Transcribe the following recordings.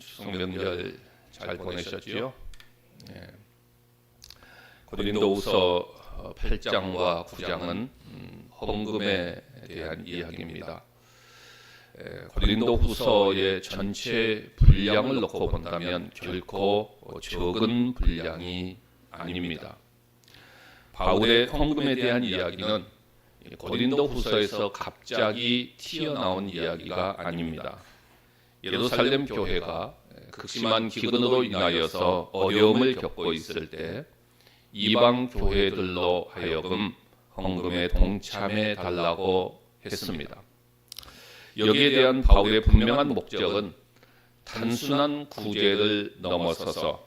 추석 명절 잘 보내셨지요? 예. 고린도후서 8장과 9장은 음, 헌금에 대한 이야기입니다. 에, 고린도후서의 전체 분량을 놓고 본다면 결코 적은 분량이 아닙니다. 바울의 헌금에 대한 이야기는 고린도후서에서 갑자기 튀어나온 이야기가 아닙니다. 예루살렘 교회가 극심한 기근으로 인하여서 어려움을 겪고 있을 때 이방 교회들로 하여금 헌금에 동참해 달라고 했습니다. 여기에 대한 바울의 분명한 목적은 단순한 구제를 넘어서서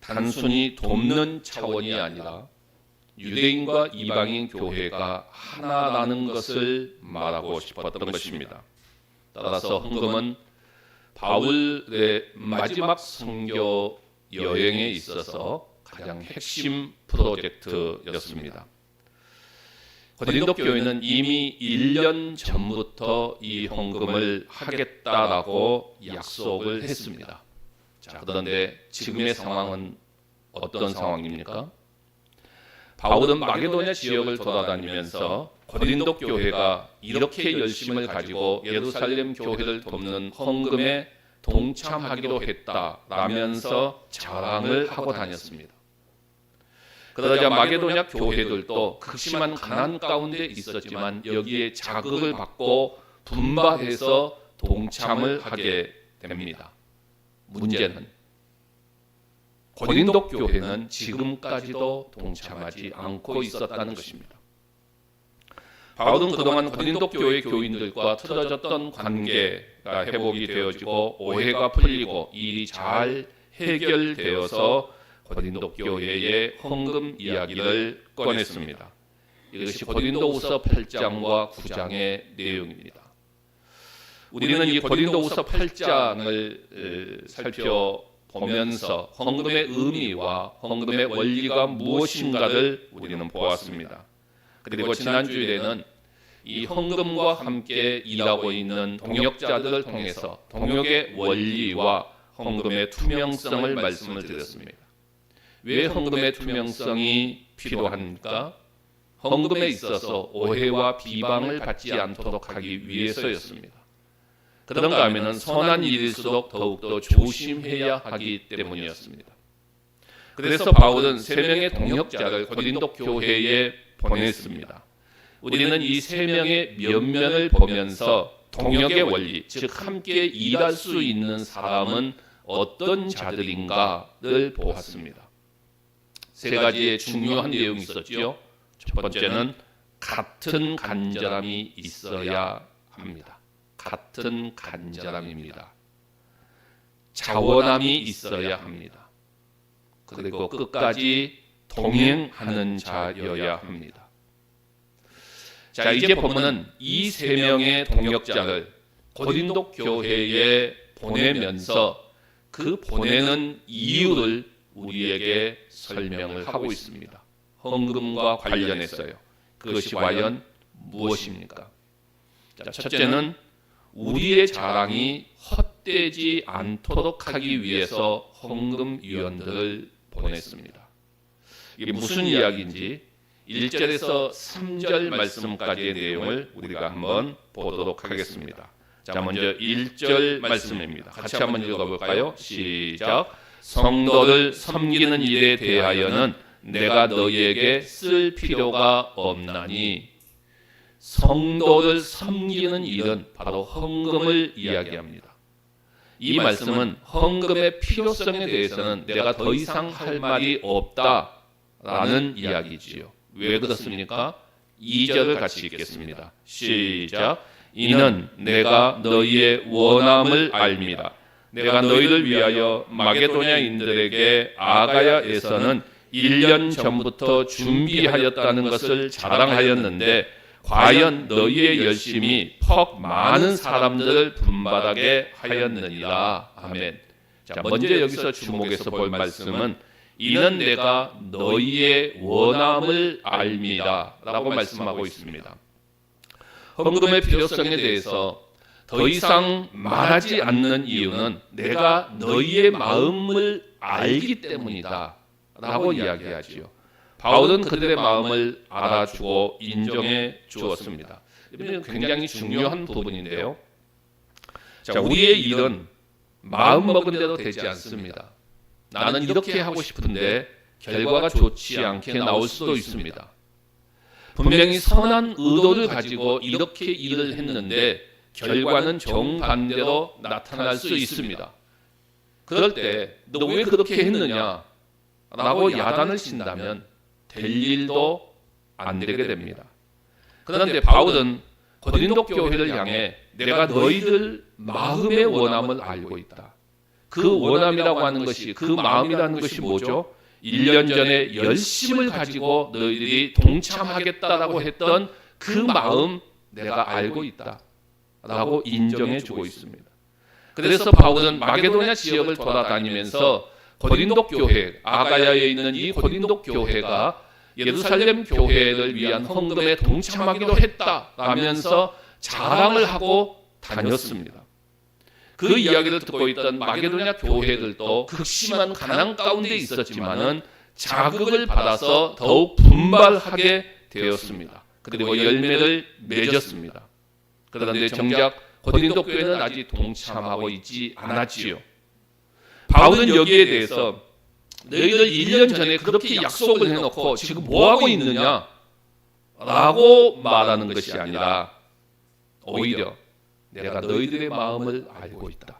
단순히 돕는 차원이 아니라 유대인과 이방인 교회가 하나라는 것을 말하고 싶었던 것입니다. 따라서 헌금은 바울의 마지막 선교 여행에 있어서 가장 핵심 프로젝트였습니다. 고린도 교회는 이미 1년 전부터 이 헌금을 하겠다라고 약속을 했습니다. 자, 그런데 지금의 상황은 어떤 상황입니까? 바울은 마게도냐 지역을 돌아다니면서 고린도 교회가 이렇게 열심을 가지고 예루살렘 교회를 돕는 헌금에 동참하기로 했다라면서 자랑을 하고 다녔습니다. 그러자 마게도냐 교회들도 극심한 가난 가운데 있었지만 여기에 자극을 받고 분발해서 동참을 하게 됩니다. 문제는 고린도 교회는 지금까지도 동참하지 않고 있었다는 것입니다. 바울은 그동안 고린도 교회 교인들과 틀어졌던 관계가 회복이 되어지고 오해가 풀리고 일이 잘 해결되어서 고린도 교회의 헌금 이야기를 꺼냈습니다. 이것이 고린도후서 8장과 9장의 내용입니다. 우리는 이 고린도후서 8장을 살펴 보면서 헌금의 의미와 헌금의 원리가 무엇인가를 우리는 보았습니다. 그리고 지난주에는 이 헌금과 함께 일하고 있는 동역자들을 통해서 동역의 원리와 헌금의 투명성을 말씀을 드렸습니다. 왜 헌금의 투명성이 필요합니까? 헌금에 있어서 오해와 비방을 받지 않도록 하기 위해서였습니다. 그런가 하면 선한 일일수록 더욱더 조심해야 하기 때문이었습니다. 그래서 바울은 세 명의 동역자를 고린도 교회에 보냈습니다. 우리는 이 세 명의 면면을 보면서 동역의 원리, 즉 함께 일할 수 있는 사람은 어떤 자들인가를 보았습니다. 세 가지의 중요한 내용이 있었죠. 첫 번째는 같은 간절함이 있어야 합니다. 같은 간절함입니다. 자원함이 있어야 합니다. 그리고 끝까지 동행하는 자여야 합니다. 자, 이제 보면은 이 세 명의 동역자를 고린도 교회에 보내면서 그 보내는 이유를 우리에게 설명을 하고 있습니다. 헌금과 관련해서요. 그것이 과연 무엇입니까? 자, 첫째는 우리의 자랑이 헛되지 않도록 하기 위해서 헌금 위원들을 보냈습니다. 이게 무슨 이야기인지 1절에서 3절 말씀까지의 내용을 우리가 한번 보도록 하겠습니다. 자, 먼저 1절 말씀입니다. 같이 한번 읽어볼까요? 시작. 성도를 섬기는 일에 대하여는 내가 너희에게 쓸 필요가 없나니 성도를 섬기는 일은 바로 헌금을 이야기합니다. 이 말씀은 헌금의 필요성에 대해서는 내가 더 이상 할 말이 없다라는 이야기지요. 왜 그렇습니까? 2절을 같이 읽겠습니다. 시작. 이는 내가 너희의 원함을 알미라. 내가 너희를 위하여 마게도냐인들에게 아가야에서는 1년 전부터 준비하였다는 것을 자랑하였는데 과연 너희의 열심이 퍽 많은 사람들을 분발하게 하였느니라. 아멘. 자, 먼저 여기서 주목해서 볼 말씀은 이는 내가 너희의 원함을 알미다라고 말씀하고 있습니다. 헌금의 필요성에 대해서 더 이상 말하지 않는 이유는 내가 너희의 마음을 알기 때문이다. 라고 이야기하지요. 바울은 그들의 마음을 알아주고 인정해 주었습니다. 이는 굉장히 중요한 부분인데요. 자, 우리의 일은 마음 먹은 대로 되지 않습니다. 나는 이렇게 하고 싶은데 결과가 좋지 않게 나올 수도 있습니다. 분명히 선한 의도를 가지고 이렇게 일을 했는데 결과는 정반대로 나타날 수 있습니다. 그럴 때 너 왜 그렇게 했느냐? 라고 야단을 친다면 될 일도 안 되게 됩니다. 그런데 바울은 고린도 교회를 향해 내가 너희들 마음의 원함을 알고 있다. 그 원함이라고 하는 것이 그 마음이라는 것이 뭐죠? 1년 전에 열심을 가지고 너희들이 동참하겠다라고 했던 그 마음 내가 알고 있다. 라고 인정해 주고 있습니다. 그래서 바울은 마게도냐 지역을 돌아다니면서 고린도 교회, 아가야에 있는 이 고린도 교회가 예루살렘 교회를 위한 헌금에 동참하기도 했다라면서 자랑을 하고 다녔습니다. 그 이야기를 듣고 있던 마게도냐 교회들도 극심한 가난 가운데 있었지만은 자극을 받아서 더욱 분발하게 되었습니다. 그리고 열매를 맺었습니다. 그런데 정작 고린도 교회는 아직 동참하고 있지 않았지요. 바울은 여기에 대해서 너희들 1년 전에 그렇게 약속을 해놓고 지금 뭐 하고 있느냐? 라고 말하는 것이 아니라 오히려 내가 너희들의 마음을 알고 있다.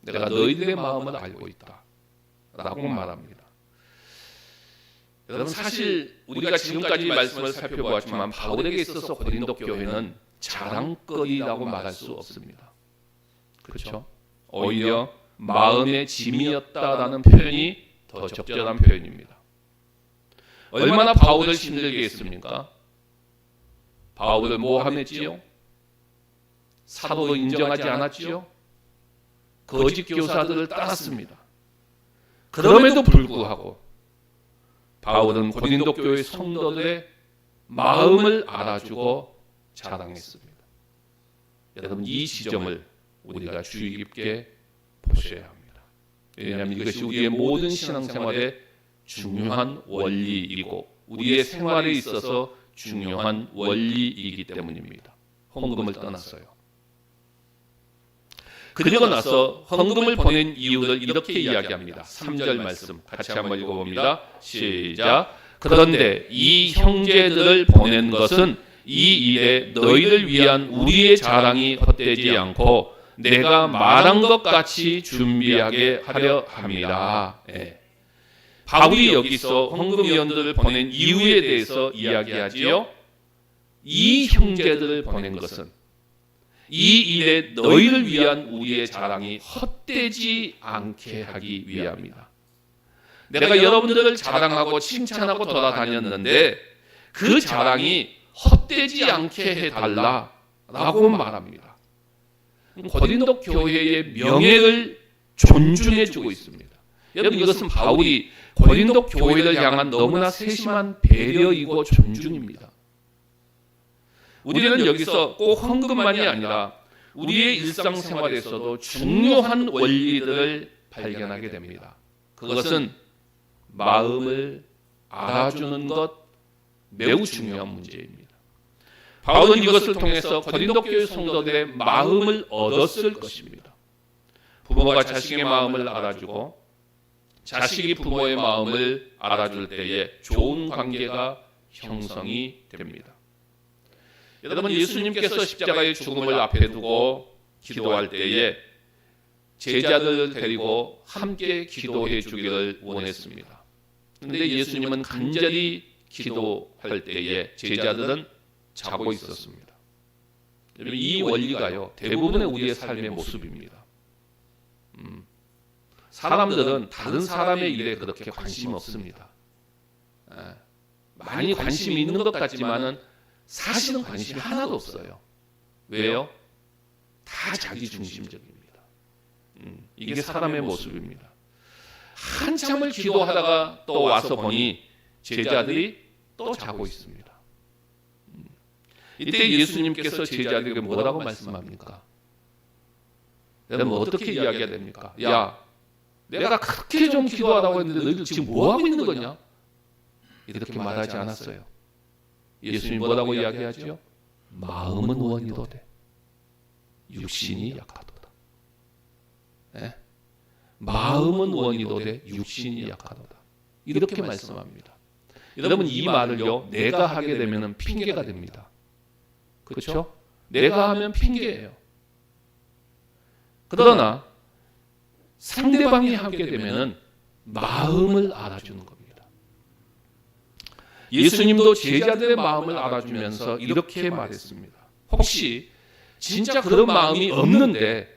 내가 너희들의 마음을 알고 있다. 라고 말합니다. 여러분 사실 우리가 지금까지 말씀을 살펴보았지만 바울에게 있어서 고린도 교회는 자랑거리라고 말할 수 없습니다. 그렇죠? 오히려 마음의 짐이었다라는 표현이 더 적절한 표현입니다. 얼마나 바울을 힘들게 했습니까? 바울을 모함했지요? 사도 인정하지 않았지요? 거짓 교사들을 따랐습니다. 그럼에도 불구하고 바울은 고린도 교회 성도들의 마음을 알아주고 자랑했습니다. 여러분 이 지점을 우리가 주의 깊게 보셔야 합니다. 왜냐하면 이것이 우리의 모든 신앙생활의 중요한 원리이고 우리의 생활에 있어서 중요한 원리이기 때문입니다. 헌금을 떠났어요. 그리고 나서 헌금을 보낸 이유를 이렇게 이야기합니다. 3절 말씀 같이 한번 읽어봅니다. 시작. 그런데 이 형제들을 보낸 것은 이 일에 너희를 위한 우리의 자랑이 헛되지 않고 내가 말한 것 같이 준비하게 하려 함이라. 예. 바울이 여기서 헌금위원들을 보낸 이유에 대해서 이야기하지요. 이 형제들을 보낸 것은 이 일에 너희를 위한 우리의 자랑이 헛되지 않게 하기 위함이다. 내가 여러분들을 자랑하고 칭찬하고 돌아다녔는데 그 자랑이 헛되지 않게 해달라라고 말합니다. 고린도 교회의 명예를 존중해 주고 있습니다. 여러분 이것은 바울이 고린도 교회를 향한 너무나 세심한 배려이고 존중입니다. 우리는 여기서 꼭 헌금만이 아니라 우리의 일상생활에서도 중요한 원리들을 발견하게 됩니다. 그것은 마음을 알아주는 것 매우 중요한 문제입니다. 바울은 이것을 통해서 고린도 교회 성도들의 마음을 얻었을 것입니다. 부모가 자식의 마음을 알아주고 자식이 부모의 마음을 알아줄 때에 좋은 관계가 형성이 됩니다. 여러분 예수님께서 십자가의 죽음을 앞에 두고 기도할 때에 제자들을 데리고 함께 기도해 주기를 원했습니다. 그런데 예수님은 간절히 기도할 때에 제자들은 자고 있었습니다. 이 원리가요 대부분의 우리의 삶의 모습입니다. 음, 사람들은 다른 사람의 일에 그렇게 관심 없습니다. 에, 많이 관심이 있는 것 같지만은 사실은 관심이 하나도 없어요. 왜요? 다 자기 중심적입니다. 음, 이게 사람의 모습입니다. 한참을 기도하다가 또 와서 보니 제자들이 또 자고 있습니다. 음, 이때 예수님께서 제자들에게 뭐라고 말씀합니까? 여러분 어떻게 이야기해야 됩니까? 야, 내가 그렇게 좀 기도하라고 했는데 너희들 지금 뭐 하고 있는 거냐? 이렇게 말하지 않았어요. 예수님 뭐라고 이야기하죠? 마음은 원이도돼 육신이 약하도다. 예? 마음은 원이도돼 육신이 약하도다. 이렇게 말씀합니다. 여러분 이 말을요 내가 하게 되면은 핑계가 됩니다. 그렇죠? 내가 하면 핑계예요. 그러나 상대방이 하게 되면은 마음을 알아주는 겁니다. 예수님도 제자들의 마음을 알아주면서 이렇게 말했습니다. 혹시 진짜 그런 마음이 없는데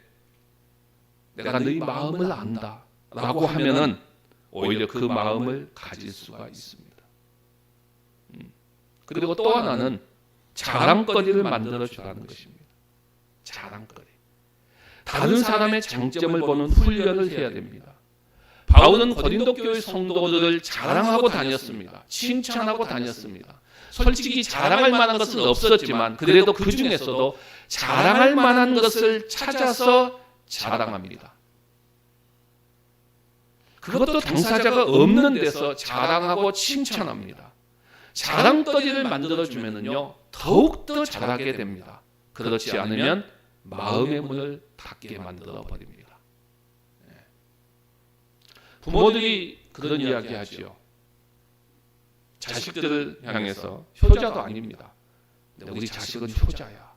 내가 너희 마음을 안다라고 하면은 오히려 그 마음을 가질 수가 있습니다. 음. 그리고 또 하나는 자랑거리를 만들어 주라는 것입니다. 자랑거리. 다른 사람의 장점을 보는 훈련을 해야 됩니다. 바울은 고린도 교회 성도들을 자랑하고 다녔습니다. 칭찬하고 다녔습니다. 솔직히 자랑할 만한 것은 없었지만 그래도 그 중에서도 자랑할 만한 것을 찾아서 자랑합니다. 그것도 당사자가 없는 데서 자랑하고 칭찬합니다. 자랑거리를 만들어 주면은요 더욱 더 잘하게 됩니다. 그렇지 않으면 마음의 문을 닫게 만들어 버립니다. 예. 부모들이 그런 이야기 하지요. 자식들을 향해서 효자도 아닙니다. 우리 자식은 효자야.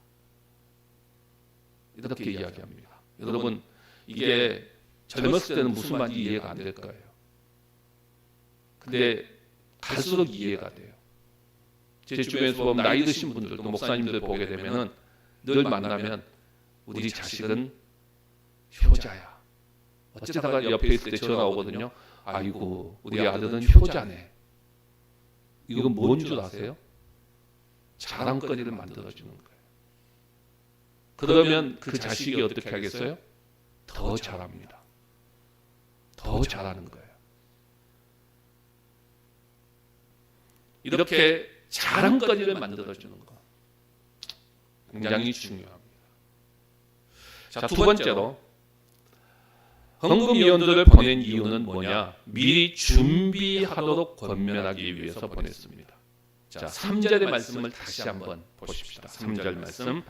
이렇게 이야기합니다. 여러분 이게 젊었을 때는 무슨 말인지 이해가 안 될 거예요. 근데 갈수록 이해가 돼요. 제 주변에서 보면 나이 드신 분들도 목사님들 보게 되면은 늘 만나면 우리 자식은 효자야. 어쩌다가 옆에 있을 때 전화 오거든요. 아이고 우리 아들은 효자네. 이건 뭔 줄 아세요? 자랑거리를 만들어 주는 거예요. 그러면 그 자식이 어떻게 하겠어요? 더 잘합니다. 더 잘하는 거예요. 이렇게 자랑거리를 만들어 주는 거 굉장히 중요합니다. 자, 두 번째로 헌금위원들을 보낸 이유는 뭐냐? 미리 준비하도록 권면하기 위해서 보냈습니다. 자, 3절의 말씀을 다시 한번 보십시다. 3절 말씀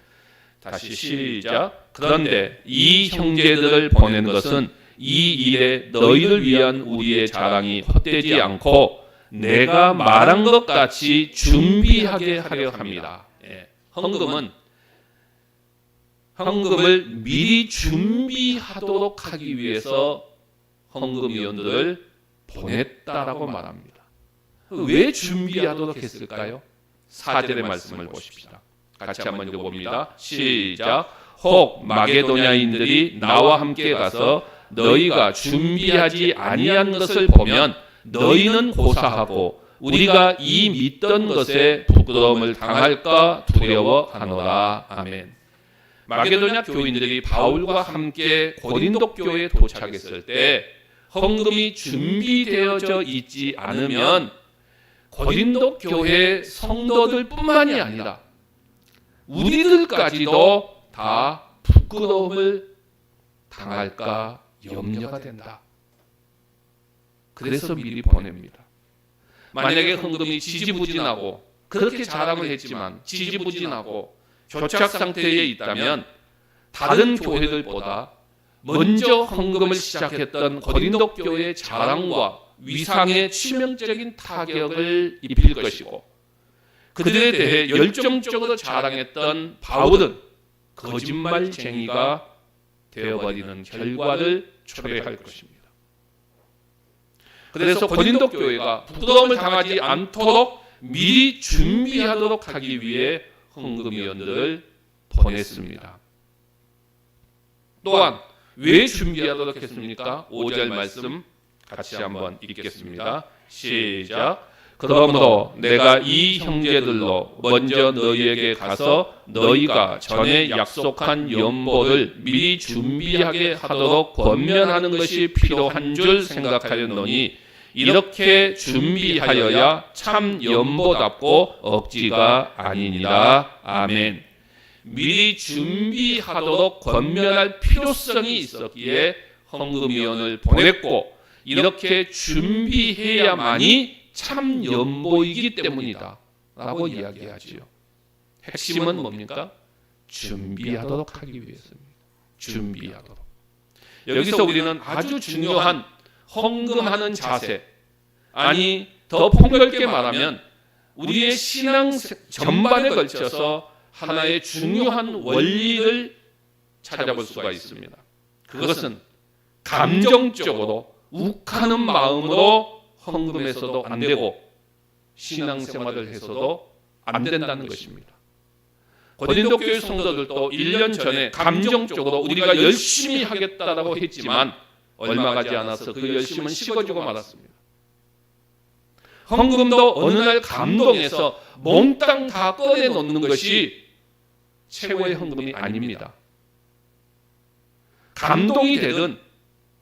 다시 시작. 그런데 이 형제들을 보낸 것은 이 일에 너희를 위한 우리의 자랑이 헛되지 않고 내가 말한 것 같이 준비하게 하려 합니다. 예, 헌금은 헌금을 미리 준비하도록 하기 위해서 헌금위원들을 보냈다라고 말합니다. 왜 준비하도록 했을까요? 4절의 말씀을 보십시다. 같이 한번 읽어봅니다. 시작. 혹 마게도냐인들이 나와 함께 가서 너희가 준비하지 아니한 것을 보면 너희는 고사하고 우리가 이 믿던 것에 부끄러움을 당할까 두려워하노라. 아멘. 마게도냐 교인들이 바울과 함께 고린도 교회에 도착했을 때 헌금이 준비되어져 있지 않으면 고린도 교회 성도들뿐만이 아니라 우리들까지도 다 부끄러움을 당할까 염려가 된다. 그래서 미리 보냅니다. 만약에 헌금이 지지부진하고 그렇게 자랑을 했지만 지지부진하고 교착 상태에 있다면 다른 교회들보다 먼저 헌금을 시작했던 고린도 교회의 자랑과 위상에 치명적인 타격을 입힐 것이고 그들에 대해 열정적으로 자랑했던 바울은 거짓말쟁이가 되어버리는 결과를 초래할 것입니다. 그래서 고린도 교회가 부끄러움을 당하지 않도록 미리 준비하도록 하기 위해 헌금위원들을 보냈습니다. 또한 왜 준비하도록 했습니까? 5절 말씀 같이 한번 읽겠습니다. 시작. 그러므로 내가 이 형제들로 먼저 너희에게 가서 너희가 전에 약속한 연보를 미리 준비하게 하도록 권면하는 것이 필요한 줄 생각하였노니 이렇게 준비하여야 참 연보답고 억지가 아니니라. 아멘. 미리 준비하도록 권면할 필요성이 있었기에 헌금위원을 보냈고 이렇게 준비해야만이 참 연보이기 때문이다 라고 이야기하지요 핵심은 뭡니까? 준비하도록 하기 위해서입니다 준비하도록 여기서 우리는 아주 중요한 헌금하는 자세 아니 더 폭넓게 말하면 우리의 신앙 전반에 걸쳐서 하나의 중요한 원리를 찾아볼 수가 있습니다. 그것은 감정적으로 욱하는 마음으로 헌금해서도 안 되고 신앙생활을 해서도 안 된다는 것입니다. 고린도 교회 성도들도 1년 전에 감정적으로 우리가 열심히 하겠다라고 했지만 얼마 가지 않아서 그 열심은 식어지고 말았습니다. 헌금도 어느 날 감동해서 몽땅 다 꺼내 놓는 것이 최고의 헌금이 아닙니다. 감동이 되든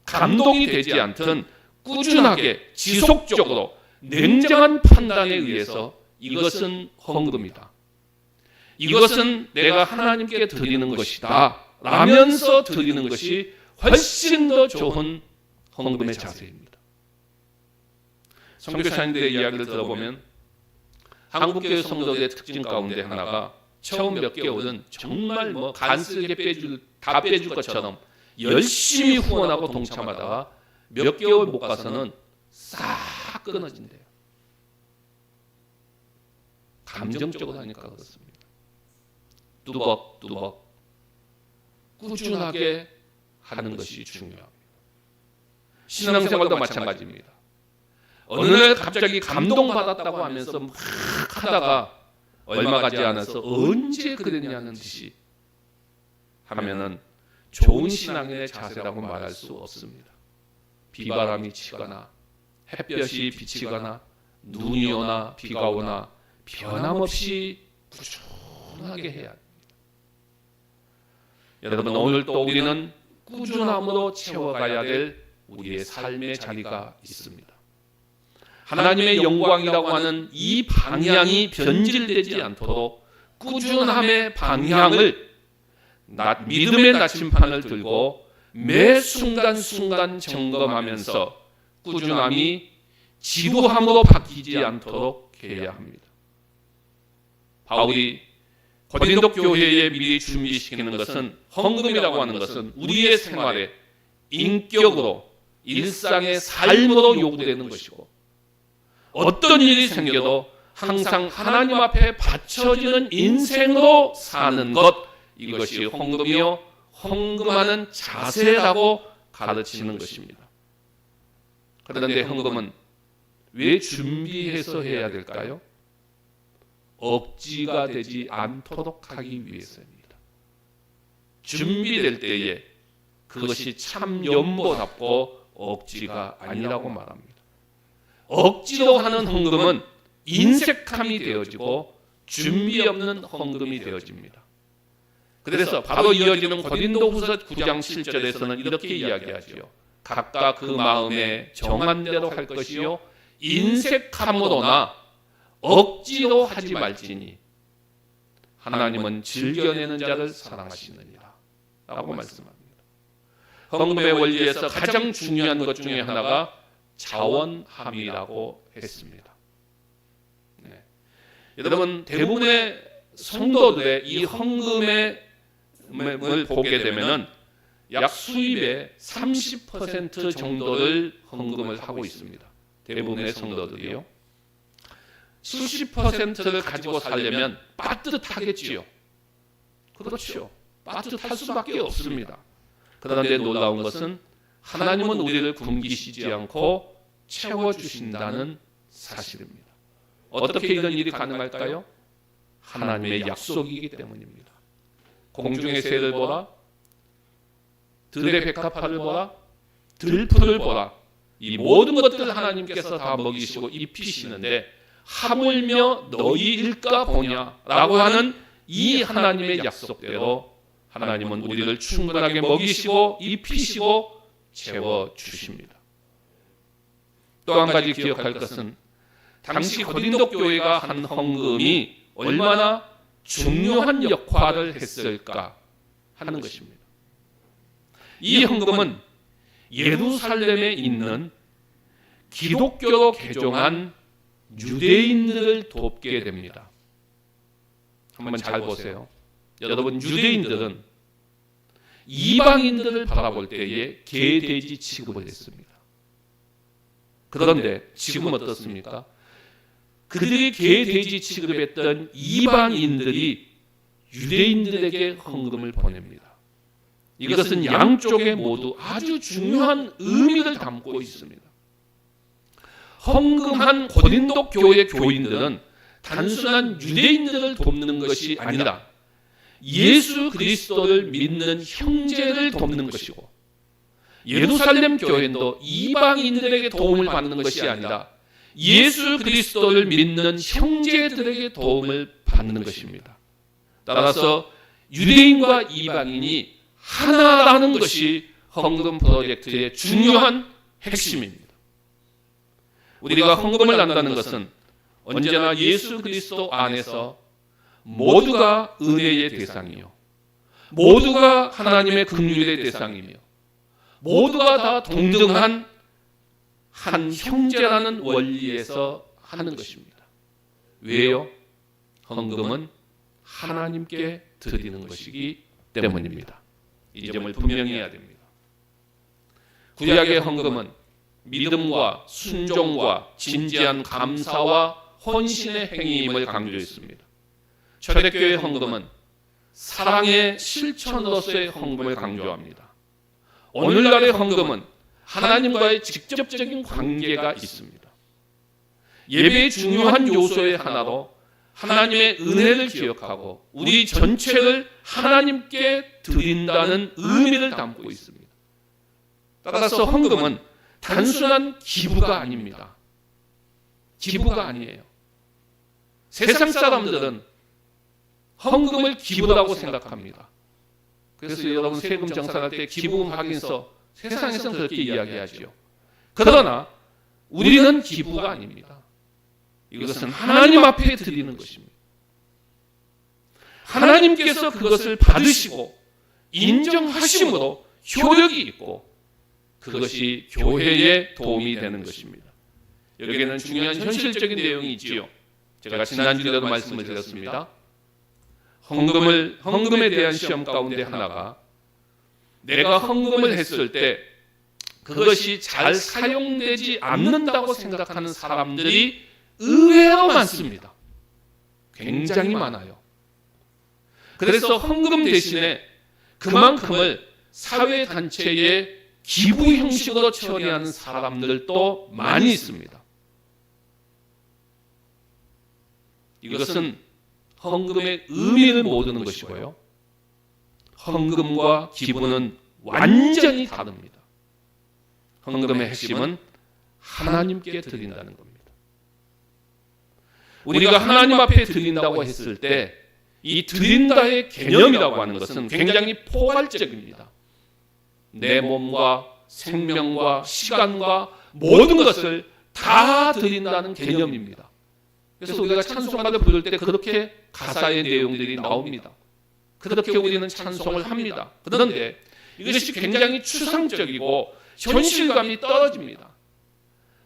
감동이 되지 않든 꾸준하게 지속적으로 냉정한 판단에 의해서 이것은 헌금이다. 이것은 내가 하나님께 드리는 것이다. 라면서 드리는 것이 훨씬 더 좋은 헌금의 자세입니다. 선교사님들의 이야기를 들어보면 한국교회 성도들의 특징 가운데 하나가 처음 몇 개월은 정말 뭐 간쓰게 빼줄 다 빼줄 것처럼 열심히 후원하고 동참하다가 몇 개월 못 가서는 싹 끊어진대요. 감정적으로 하니까 그렇습니다. 뚜벅뚜벅 꾸준하게 하는 것이 중요합니다. 신앙생활도 마찬가지입니다. 어느 날 갑자기 감동받았다고 하면서 막 하다가 얼마 가지 않아서 언제 그랬냐는 듯이 하면은 좋은 신앙인의 자세라고 말할 수 없습니다. 비바람이 치거나 햇볕이 비치거나 눈이 오나 비가 오나 변함없이 꾸준하게 해야 합니다. 여러분 오늘 또 우리는 꾸준함으로 채워가야 될 우리의 삶의 자리가 있습니다. 하나님의 영광이라고 하는 이 방향이 변질되지 않도록 꾸준함의 방향을 믿음의 나침판을 들고 매 순간순간 점검하면서 꾸준함이 지루함으로 바뀌지 않도록 해야 합니다. 바울이 고린도 교회에 미리 준비시키는 것은 헌금이라고 하는 것은 우리의 생활에 인격으로 일상의 삶으로 요구되는 것이고 어떤 일이 생겨도 항상 하나님 앞에 바쳐지는 인생으로 사는 것 이것이 헌금이요 헌금하는 자세라고 가르치는 것입니다. 그런데 헌금은 왜 준비해서 해야 될까요? 억지가 되지 않도록 하기 위해서입니다. 준비될 때에 그것이 참 연보답고 억지가 아니라고 말합니다. 억지로 하는 헌금은 인색함이 되어지고 준비 없는 헌금이 되어집니다. 그래서 바로 이어지는 고린도후서 9장 7절에서는 이렇게 이야기하지요. 각각 그 마음에 정한 대로 할 것이요 인색함으로나 억지로 하지 말지니 하나님은 즐겨내는 자를 사랑하시느니라 라고 말씀합니다. 헌금의 원리에서 가장 중요한 것 중에 하나가 자원함이라고 했습니다. 네. 여러분 대부분의 성도들의 이 헌금의 을 보게 되면은 약 수입의 30% 정도를 헌금을 하고 있습니다. 대부분의 성도들이요. 수십 퍼센트를 가지고 살려면 빠듯하겠지요. 그렇죠. 빠듯할 수밖에 없습니다. 그런데 놀라운 것은 하나님은 우리를 굶기시지 않고 채워주신다는 사실입니다. 어떻게 이런 일이 가능할까요? 하나님의 약속이기 때문입니다. 공중의 새를 보라, 들의 백합화를 보라, 들풀을 보라. 이 모든 것들 하나님께서 다 먹이시고 입히시는데 하물며 너희일까 보냐라고 하는 이 하나님의 약속대로 하나님은 우리를 충분하게 먹이시고 입히시고 채워 주십니다. 또 한 가지 기억할 것은 당시 고린도 교회가 한 헌금이 얼마나 중요한 역할을 했을까 하는 것입니다. 이 헌금은 예루살렘에 있는 기독교로 개종한 유대인들을 돕게 됩니다. 한번 잘 보세요. 여러분 유대인들은 이방인들을 바라볼 때에 개돼지 취급을 했습니다. 그런데 지금 어떻습니까? 그들이 개돼지 취급했던 이방인들이 유대인들에게 헌금을 보냅니다. 이것은 양쪽에 모두 아주 중요한 의미를 담고 있습니다. 헌금한 고린도 교회 교인들은 단순한 유대인들을 돕는 것이 아니라 예수 그리스도를 믿는 형제를 돕는 것이고 예루살렘 교회도 이방인들에게 도움을 받는 것이 아니라 예수 그리스도를 믿는 형제들에게 도움을 받는 것입니다. 따라서 유대인과 이방인이 하나라는 것이 헌금 프로젝트의 중요한 핵심입니다. 우리가 헌금을 한다는 것은 언제나 예수 그리스도 안에서 모두가 은혜의 대상이요. 모두가 하나님의 긍휼의 대상이며 모두가 다 동등한 한 형제라는 원리에서 하는 것입니다. 왜요? 헌금은 하나님께 드리는 것이기 때문입니다. 이 점을 분명히 해야 됩니다. 구약의 헌금은 믿음과 순종과 진지한 감사와 헌신의 행위임을 강조했습니다. 초대교회 헌금은 사랑의 실천으로서의 헌금을 강조합니다. 오늘날의 헌금은 하나님과의 직접적인 관계가 있습니다. 예배의 중요한 요소의 하나로 하나님의 은혜를 기억하고 우리 전체를 하나님께 드린다는 의미를 담고 있습니다. 따라서 헌금은 단순한 기부가 아닙니다. 기부가 아니에요. 세상 사람들은 헌금을 기부라고 생각합니다. 그래서 여러분 세금 정산할 때 기부금 확인서 세상에서는 그렇게 이야기하죠. 그러나 우리는 기부가 아닙니다. 이것은 하나님 앞에 드리는 것입니다. 하나님께서 그것을 받으시고 인정하심으로 효력이 있고 그것이 교회에 도움이 되는 것입니다. 여기에는 중요한 현실적인 내용이 있지요. 제가 지난주에도 말씀을 드렸습니다. 헌금을 헌금에 대한 시험 가운데 하나가 내가 헌금을 했을 때 그것이 잘 사용되지 않는다고 생각하는 사람들이 의외로 많습니다. 굉장히 많아요. 그래서 헌금 대신에 그만큼을 사회 단체에 기부 형식으로 처리하는 사람들도 많이 있습니다. 이것은 헌금의 의미를 모르는 것이고요. 헌금과 기부는 완전히 다릅니다. 헌금의 핵심은 하나님께 드린다는 겁니다. 우리가 하나님 앞에 드린다고 했을 때 이 드린다의 개념이라고 하는 것은 굉장히 포괄적입니다. 내 몸과 생명과 시간과 모든 것을 다 드린다는 개념입니다. 그래서 우리가 찬송가를 부를 때 그렇게 가사의 내용들이 나옵니다. 그렇게 우리는 찬송을 합니다. 그런데 이것이 굉장히 추상적이고 현실감이 떨어집니다.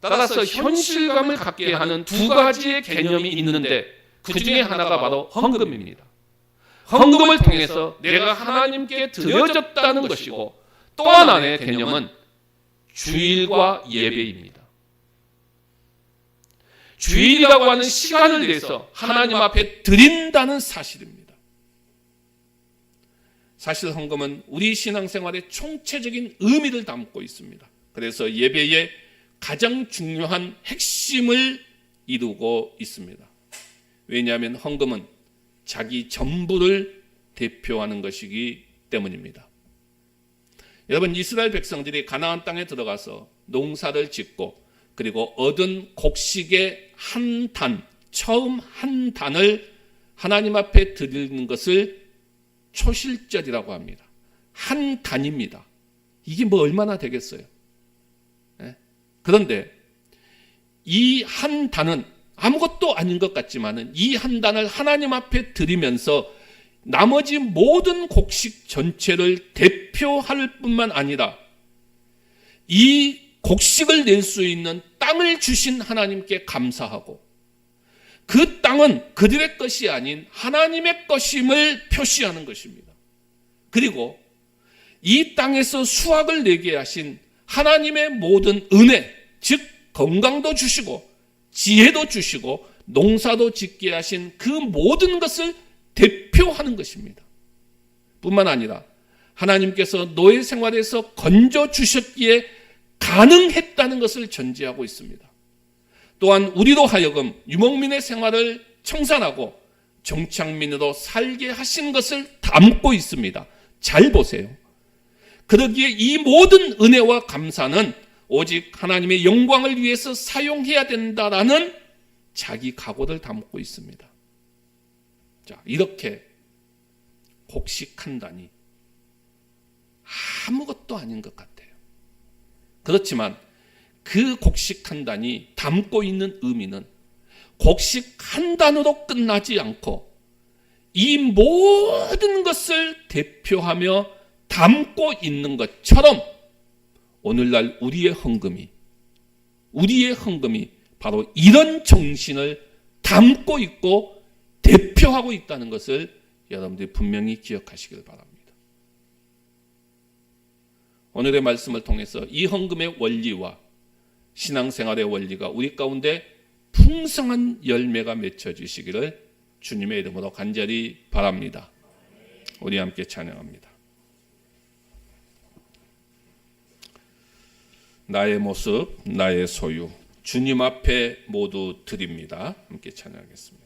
따라서 현실감을 갖게 하는 두 가지의 개념이 있는데 그 중에 하나가 바로 헌금입니다. 헌금을 통해서 내가 하나님께 드려졌다는 것이고 또 하나의 개념은 주일과 예배입니다. 주일이라고 하는 시간을 내서 하나님 앞에 드린다는 사실입니다. 사실 헌금은 우리 신앙생활의 총체적인 의미를 담고 있습니다. 그래서 예배의 가장 중요한 핵심을 이루고 있습니다. 왜냐하면 헌금은 자기 전부를 대표하는 것이기 때문입니다. 여러분 이스라엘 백성들이 가나안 땅에 들어가서 농사를 짓고 그리고 얻은 곡식의 한 단, 처음 한 단을 하나님 앞에 드리는 것을 초실절이라고 합니다. 한 단입니다. 이게 뭐 얼마나 되겠어요? 네? 그런데 이 한 단은 아무것도 아닌 것 같지만은 이 한 단을 하나님 앞에 드리면서 나머지 모든 곡식 전체를 대표할 뿐만 아니라 이 곡식을 낼 수 있는 땅을 주신 하나님께 감사하고 그 땅은 그들의 것이 아닌 하나님의 것임을 표시하는 것입니다. 그리고 이 땅에서 수확을 내게 하신 하나님의 모든 은혜, 즉 건강도 주시고 지혜도 주시고 농사도 짓게 하신 그 모든 것을 대표하는 것입니다. 뿐만 아니라 하나님께서 노예 생활에서 건져 주셨기에 가능했다는 것을 전제하고 있습니다. 또한 우리로 하여금 유목민의 생활을 청산하고 정착민으로 살게 하신 것을 담고 있습니다. 잘 보세요. 그러기에 이 모든 은혜와 감사는 오직 하나님의 영광을 위해서 사용해야 된다라는 자기 각오를 담고 있습니다. 자, 이렇게 곡식한다니 아무것도 아닌 것 같아요. 그렇지만 그 곡식한다니 담고 있는 의미는 곡식한단으로 끝나지 않고 이 모든 것을 대표하며 담고 있는 것처럼 오늘날 우리의 헌금이 우리의 헌금이 바로 이런 정신을 담고 있고 대표하고 있다는 것을 여러분들이 분명히 기억하시길 바랍니다. 오늘의 말씀을 통해서 이 헌금의 원리와 신앙생활의 원리가 우리 가운데 풍성한 열매가 맺혀 주시기를 주님의 이름으로 간절히 바랍니다. 우리 함께 찬양합니다. 나의 모습, 나의 소유, 주님 앞에 모두 드립니다. 함께 찬양하겠습니다.